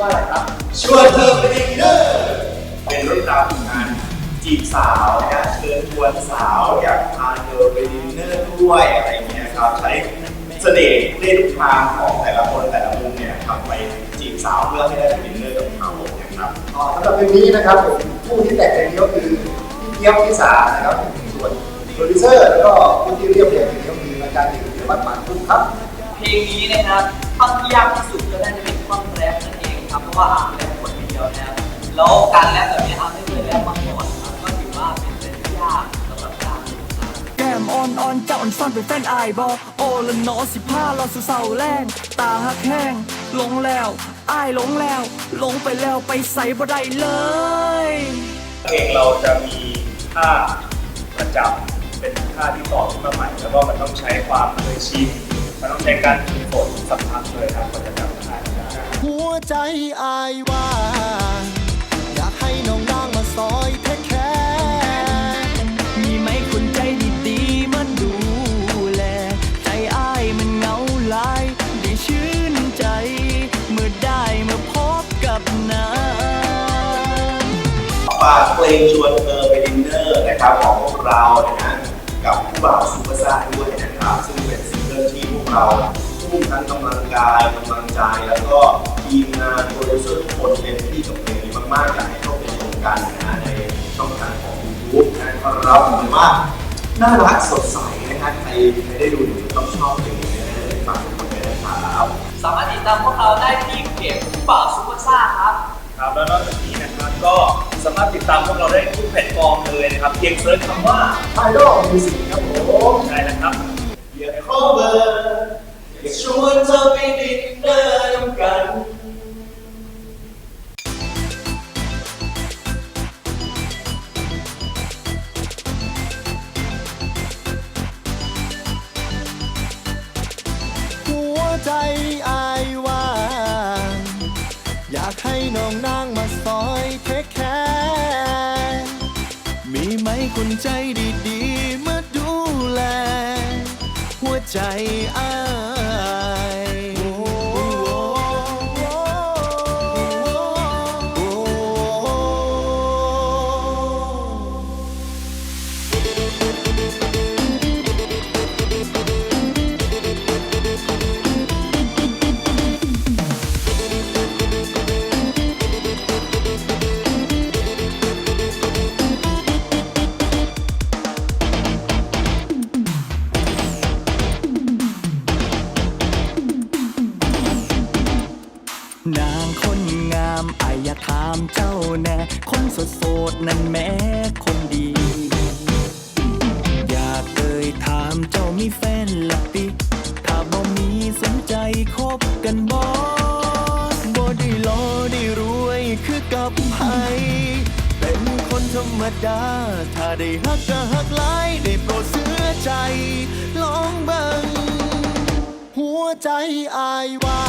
ว่าอะไรครับชวนเธอไปดินเนอร์เป็นเรื่องราวของการจีบสาวนะฮะเชิญชวนสาวอยากพาเธอไปดินเนอร์ด้วยอะไรเงี้ยครับใช้เสน่ห์เล่นทางของแต่ละคนแต่ละมุมเนี่ยทำไปจีบสาวเพื่อให้ได้ไปดินเนอร์กับเขานะครับอ๋อสำหรับเพลงนี้นะครับผมผู้ที่แต่งเพลงนี้ก็คือพี่เกียวพิสานะครับผมส่วนโปรดิวเซอร์แล้วก็ผู้ที่เรียบเรียงเพลงนี้ก็คืออาจารย์หญิงเดียวัฒน์หมานพุ่มครับ เพลงนี้นะครับท่อนที่ยากที่สุดก็น่าจะเป็น ท่อนแรปนั่นเองครับเพราะว่าอาร์มแรปคนเดียวนะครับแล้วการแรปแบบนี้อาร์มไม่เคยแรปมาก่อนครับก็ถือว่าเป็นเรื่องที่ยากสำหรับอาร์มครับแก้มอ่อนอ่อนเจ้าอ่อนซ่อนเป็นแฟนอายบอโอละหนอสิผ้าเราสู่เสาแรงตาหักแห้งหลงแล้วอายหลงแล้วหลงไปแล้วไปใส่บ่ได้เลย เพลงเราจะมีท่าประจำเป็นท่าที่ต่อขึ้นมาใหม่ แล้วก็มันต้องใช้ความเคยชินมันต้องใช้การฝึกฝนสักพักเลยครับกว่าจะจำท่าได้หั วใจอายว่าอยากให้น้องนางมาซอยเทคแคร์มีไหมคนใจดีๆมันดูแล ใจอายมันเหงาหลายได้ชื่นใจ เมื่อได้มาพบกับนางฝากเพลงชวนเธอไปดินเนอร์นะครับของพวกเรานะฮะกับผู้บ่าวซูเปอร์ซ่าด้วยนะครับ ซึ่งเป็นซิงเกิลที่พวกเรา ทุ่มทั้งกำลังกายกำลังใจ แล้วก็ทีมงานโปรดิวเซอร์ทุกคนเต็มที่กับเพลงนี้มากๆอยากให้เข้าไปชมกันนะฮะในช่องทางของ YouTube นะครับเราบอกเลยว่าน่ารักสดใสนะฮะใครไม่ได้ดูต้องชอบเพลงนี้แน่ๆเลยฝากทุกคนด้วยนะครับสามารถติดตามพวกเราได้ที่เพจผู้บ่าวซุปเปอร์ซ่าครับครับแล้วนอกจากนี้นะครับก็สามารถติดตามพวกเราได้ทุกแพลตฟอร์มเลยนะครับเพียงเซิร์ชคำว่าไอดอลมิวสิกครับผมใช่นะครับอยากขอเบอร์อยาก ชวนเธอไปดินเนอร์นำกัน หัวใจอายว่าอยากให้น้องนางมาซอยเทคแคร์มีไหมคนใจดีๆมาดูแล หัวใจอามอายอยาถามเจ้าแน่ คนสดโสดนั่นแม้คนดี อยากเอ่ยถามเจ้ามีแฟนละติถ้าบ่มีสนใจคบกันบ่บ่ได้รอได้รวยคือกับไผเป็นคนธรรมดา ถ้าได้ฮักก็ฮักหลายได้โปรดเสื้อใจ ลองเบิ่งหัวใจอายว่า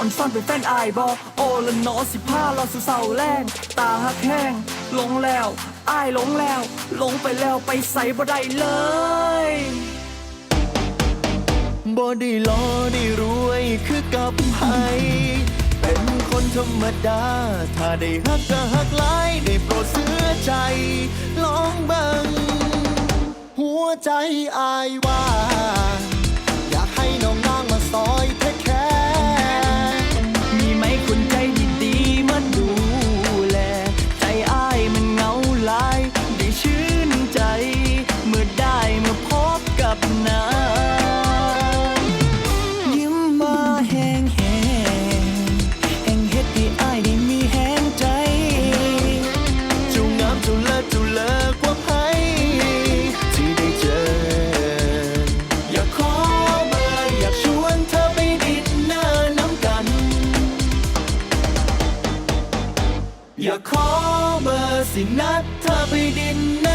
อนอ่อนซ้อนซ่อนเป็นแฟนอายบอโอละนอสิผ้าเราสู่เสาแรงตาหักแห้งหลงแล้วอายหลงแล้วหลงไปแล้วไปใส่บ่ได้เลยบ่ได้รอได้รวยคือกับไผเป็นคนธรรมดา ถ้าได้ฮักก็ฮักหลายได้โปรดเสื้อใจ ลองเบิ่งหัวใจอายว่า สินัดเธอไปดินน